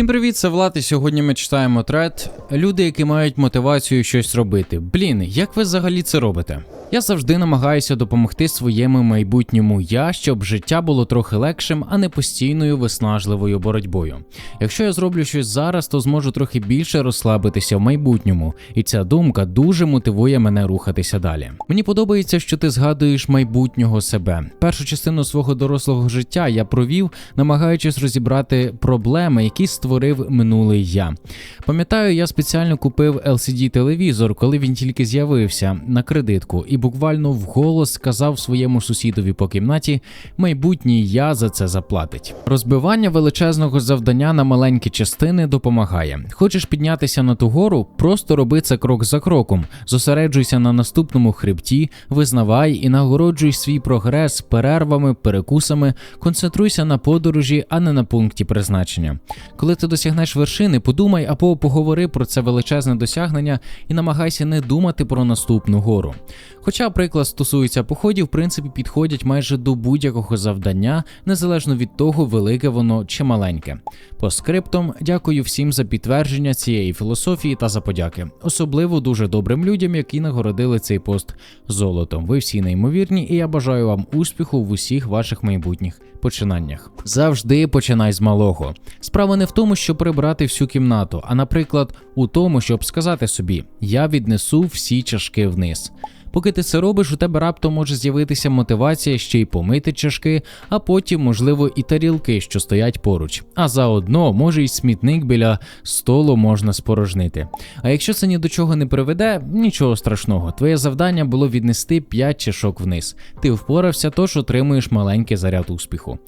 Всім привіт, це Влад, і сьогодні ми читаємо трет. Люди, які мають мотивацію щось робити. Блін, як ви взагалі це робите? Я завжди намагаюся допомогти своєму майбутньому я, щоб життя було трохи легшим, а не постійною виснажливою боротьбою. Якщо я зроблю щось зараз, то зможу трохи більше розслабитися в майбутньому, і ця думка дуже мотивує мене рухатися далі. Мені подобається, що ти згадуєш майбутнього себе. Першу частину свого дорослого життя я провів, намагаючись розібрати проблеми, які створив минулий я. Пам'ятаю, я спеціально купив LCD телевізор, коли він тільки з'явився на кредитку, і буквально вголос сказав своєму сусідові по кімнаті: майбутній я за це заплатить. Розбивання величезного завдання на маленькі частини допомагає. Хочеш піднятися на ту гору, просто роби це крок за кроком. Зосереджуйся на наступному хребті, визнавай і нагороджуй свій прогрес перервами, перекусами, концентруйся на подорожі, а не на пункті призначення. Коли ти досягнеш вершини, подумай або поговори про це величезне досягнення і намагайся не думати про наступну гору. Хоча приклад стосується походів, в принципі, підходять майже до будь-якого завдання, незалежно від того, велике воно чи маленьке. По скриптам, дякую всім за підтвердження цієї філософії та за подяки, особливо дуже добрим людям, які нагородили цей пост золотом. Ви всі неймовірні, і я бажаю вам успіху в усіх ваших майбутніх починаннях. Завжди починай з малого. Справа не в тому, щоб прибрати всю кімнату, а наприклад, у тому, щоб сказати собі: я віднесу всі чашки вниз. Поки ти це робиш, у тебе раптом може з'явитися мотивація ще й помити чашки, а потім, можливо, і тарілки, що стоять поруч. А заодно може й смітник біля столу можна спорожнити. А якщо це ні до чого не приведе, нічого страшного. Твоє завдання було віднести 5 чашок вниз. Ти впорався, тож отримуєш маленький заряд успіху.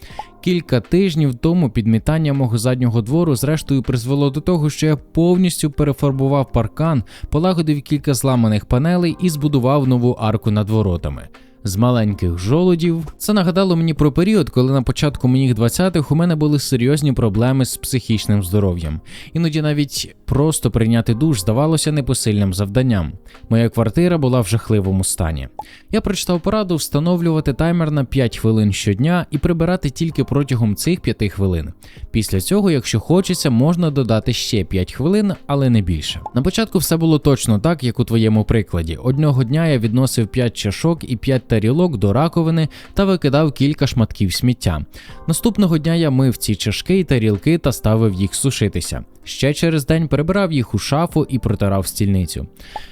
Кілька тижнів тому підмітання мого заднього двору зрештою призвело до того, що я повністю перефарбував паркан, полагодив кілька зламаних панелей і збудував нову арку над воротами. З маленьких жолудів це нагадало мені про період, коли на початку моїх 20-х у мене були серйозні проблеми з психічним здоров'ям. Іноді навіть просто прийняти душ здавалося непосильним завданням. Моя квартира була в жахливому стані. Я прочитав пораду встановлювати таймер на 5 хвилин щодня і прибирати тільки протягом цих 5 хвилин. Після цього, якщо хочеться, можна додати ще 5 хвилин, але не більше. На початку все було точно так, як у твоєму прикладі. Одного дня я відносив 5 чашок і 5 тарілок до раковини та викидав кілька шматків сміття. Наступного дня я мив ці чашки і тарілки та ставив їх сушитися. Ще через день перебирав їх у шафу і протирав стільницю.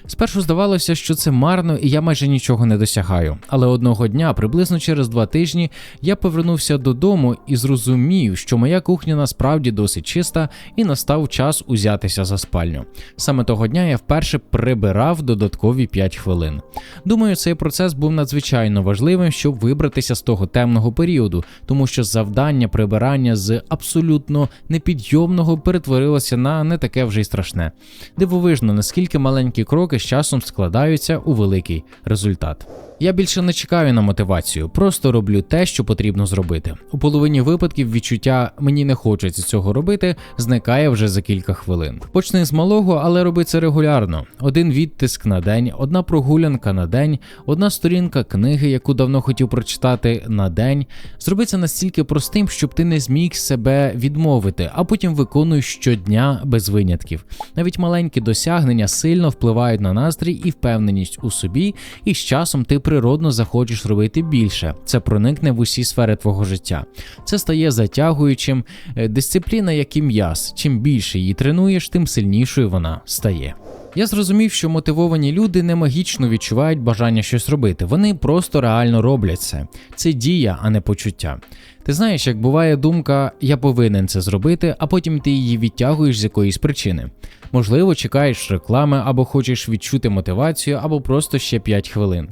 Спершу здавалося, що це марно і я майже нічого не досягаю. Але одного дня, приблизно через два тижні, я повернувся додому і зрозумів, що моя кухня насправді досить чиста, і настав час узятися за спальню. Саме того дня я вперше прибирав додаткові 5 хвилин. Думаю, цей процес був надзвичайно важливим, щоб вибратися з того темного періоду, тому що завдання прибирання з абсолютно непідйомного перетворилося на не таке вже й страшне. Дивовижно, наскільки маленькі кроки з часом складаються у великий результат. Я більше не чекаю на мотивацію, просто роблю те, що потрібно зробити. У половині випадків відчуття мені не хочеться цього робити, зникає вже за кілька хвилин. Почни з малого, але роби це регулярно. Один відтиск на день, одна прогулянка на день, одна сторінка книги, яку давно хотів прочитати на день. Зроби це настільки простим, щоб ти не зміг себе відмовити, а потім виконуй щодня без винятків. Навіть маленькі досягнення сильно впливають на настрій і впевненість у собі, і з часом ти природно захочеш робити більше. Це проникне в усі сфери твого життя. Це стає затягуючим. Е, Дисципліна, як і м'яз. Чим більше її тренуєш, тим сильнішою вона стає. Я зрозумів, що мотивовані люди не магічно відчувають бажання щось робити. Вони просто реально роблять це. Це дія, а не почуття. Ти знаєш, як буває думка, я повинен це зробити, а потім ти її відтягуєш з якоїсь причини. Можливо, чекаєш реклами або хочеш відчути мотивацію, або просто ще 5 хвилин.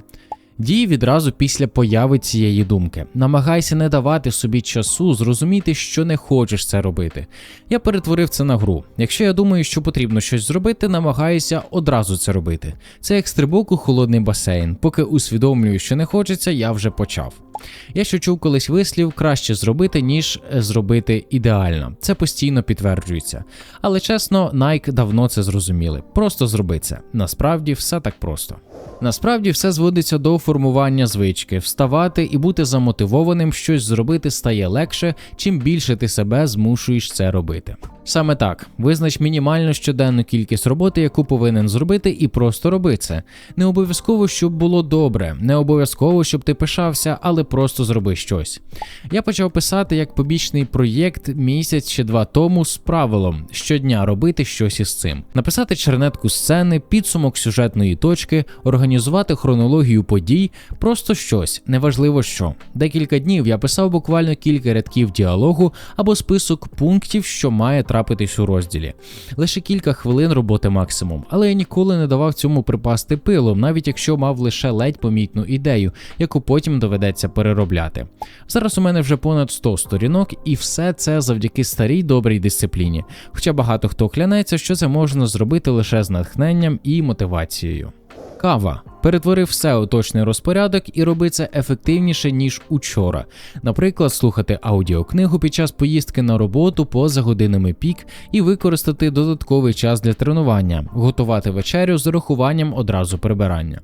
Дій відразу після появи цієї думки. Намагайся не давати собі часу зрозуміти, що не хочеш це робити. Я перетворив це на гру. Якщо я думаю, що потрібно щось зробити, намагаюся одразу це робити. Це як стрибок у холодний басейн. Поки усвідомлюю, що не хочеться, я вже почав. Я ще чув колись вислів краще зробити, ніж е, зробити ідеально. Це постійно підтверджується. Але чесно, Nike давно це зрозуміли. Просто зроби це. Насправді все так просто. Насправді все зводиться до формування звички. Вставати і бути замотивованим щось зробити стає легше, чим більше ти себе змушуєш це робити. Саме так, визнач мінімальну щоденну кількість роботи, яку повинен зробити, і просто роби це. Не обов'язково, щоб було добре, не обов'язково, щоб ти пишався, але просто зроби щось. Я почав писати як побічний проєкт місяць чи два тому з правилом щодня робити щось із цим, написати чернетку сцени, підсумок сюжетної точки, організувати хронологію подій, просто щось, неважливо що. Декілька днів я писав буквально кілька рядків діалогу або список пунктів, що має трапитись у розділі. Лише кілька хвилин роботи максимум, але я ніколи не давав цьому припасти пилом, навіть якщо мав лише ледь помітну ідею, яку потім доведеться переробляти. Зараз у мене вже понад 100 сторінок, і все це завдяки старій добрій дисципліні. Хоча багато хто клянеться, що це можна зробити лише з натхненням і мотивацією. Кава. Перетвори все у точний розпорядок і роби це ефективніше, ніж учора. Наприклад, слухати аудіокнигу під час поїздки на роботу поза годинами пік і використати додатковий час для тренування, готувати вечерю з урахуванням одразу прибирання.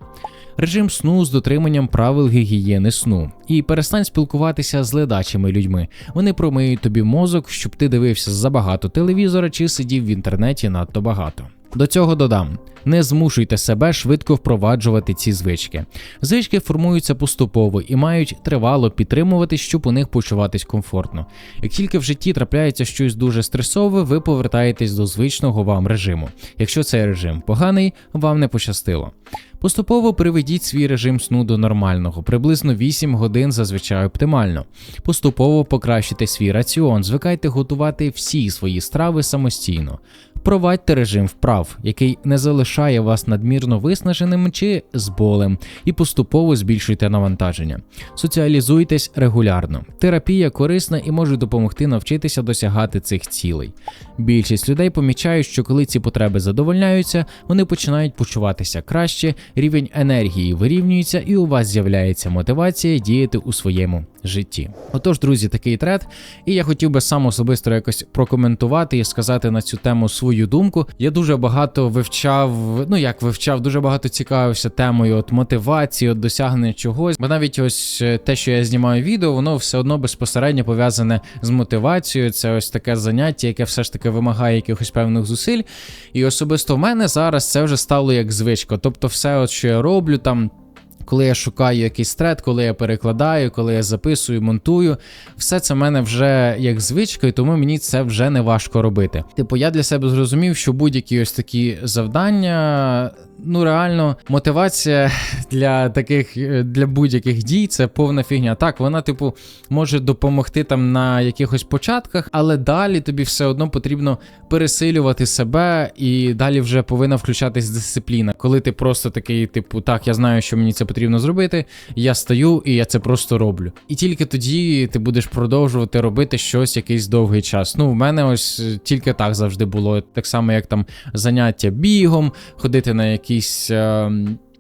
Режим сну з дотриманням правил гігієни сну. І перестань спілкуватися з ледачими людьми. Вони промиють тобі мозок, щоб ти дивився забагато телевізора чи сидів в інтернеті надто багато. До цього додам: не змушуйте себе швидко впроваджувати ці звички. Звички формуються поступово і мають тривало підтримувати, щоб у них почуватись комфортно. Як тільки в житті трапляється щось дуже стресове, ви повертаєтесь до звичного вам режиму. Якщо цей режим поганий, вам не пощастило. Поступово приведіть свій режим сну до нормального, приблизно 8 годин зазвичай оптимально. Поступово покращите свій раціон, звикайте готувати всі свої страви самостійно. Впровадьте режим вправ, який не залишає вас надмірно виснаженим чи з і поступово збільшуйте навантаження. Соціалізуйтесь регулярно. Терапія корисна і може допомогти навчитися досягати цих цілей. Більшість людей помічають, що коли ці потреби задовольняються, вони починають почуватися краще, рівень енергії вирівнюється, і у вас з'являється мотивація діяти у своєму житті. Отож, друзі, такий трет, і я хотів би сам особисто якось прокоментувати і сказати на цю тему свою думку. Я дуже багато вивчав, ну як вивчав, дуже багато цікавився темою от мотивації, от досягнення чогось. Бо навіть ось е, те, що я знімаю відео, воно все одно безпосередньо пов'язане з мотивацією. Це ось таке заняття, яке все ж таки вимагає якихось певних зусиль. І особисто в мене зараз це вже стало як звичка. Тобто, все, от, що я роблю там. Коли я шукаю якийсь трет, коли я перекладаю, коли я записую, монтую, все це в мене вже як звичка, і тому мені це вже не важко робити. Типу, я для себе зрозумів, що будь-які ось такі завдання, ну реально, мотивація для таких для будь-яких дій це повна фігня. Так, вона, типу, може допомогти там на якихось початках, але далі тобі все одно потрібно пересилювати себе, і далі вже повинна включатись дисципліна. Коли ти просто такий, типу, так, я знаю, що мені це потрібно зробити, я стаю і я це просто роблю. І тільки тоді ти будеш продовжувати робити щось якийсь довгий час. Ну, в мене ось тільки так завжди було. Так само, як там заняття бігом, ходити на якісь. Е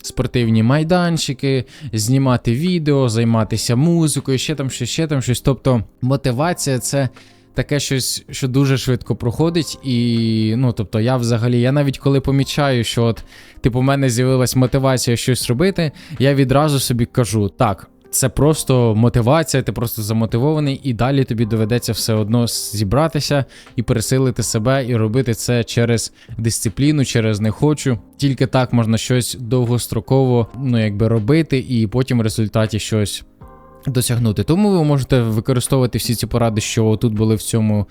Спортивні майданчики, знімати відео, займатися музикою, ще там щось, ще там щось. Тобто мотивація це таке щось, що дуже швидко проходить. І ну, тобто, я взагалі, я навіть коли помічаю, що от, типу, в мене з'явилась мотивація щось робити, я відразу собі кажу, так. Це просто мотивація, ти просто замотивований, і далі тобі доведеться все одно зібратися і пересилити себе, і робити це через дисципліну, через не хочу. Тільки так можна щось довгостроково ну, якби робити, і потім в результаті щось досягнути. Тому ви можете використовувати всі ці поради, що тут були в цьому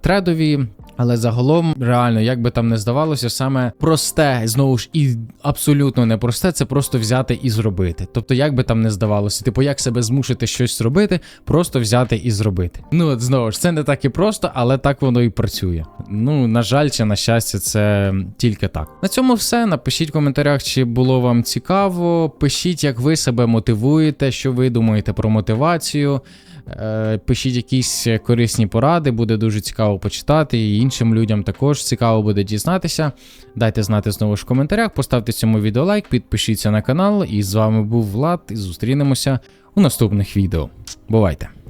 тредові. Але загалом, реально, як би там не здавалося, саме просте, знову ж і абсолютно непросте, це просто взяти і зробити. Тобто, як би там не здавалося, типу, як себе змусити щось зробити, просто взяти і зробити. Ну, от знову ж, це не так і просто, але так воно і працює. Ну, на жаль, чи на щастя, це тільки так. На цьому все. Напишіть в коментарях, чи було вам цікаво. Пишіть, як ви себе мотивуєте, що ви думаєте про мотивацію. Е, пишіть якісь корисні поради, буде дуже цікаво почитати, і іншим людям також цікаво буде дізнатися. Дайте знати знову ж в коментарях, поставте цьому відео лайк, підпишіться на канал. І з вами був Влад, і зустрінемося у наступних відео. Бувайте!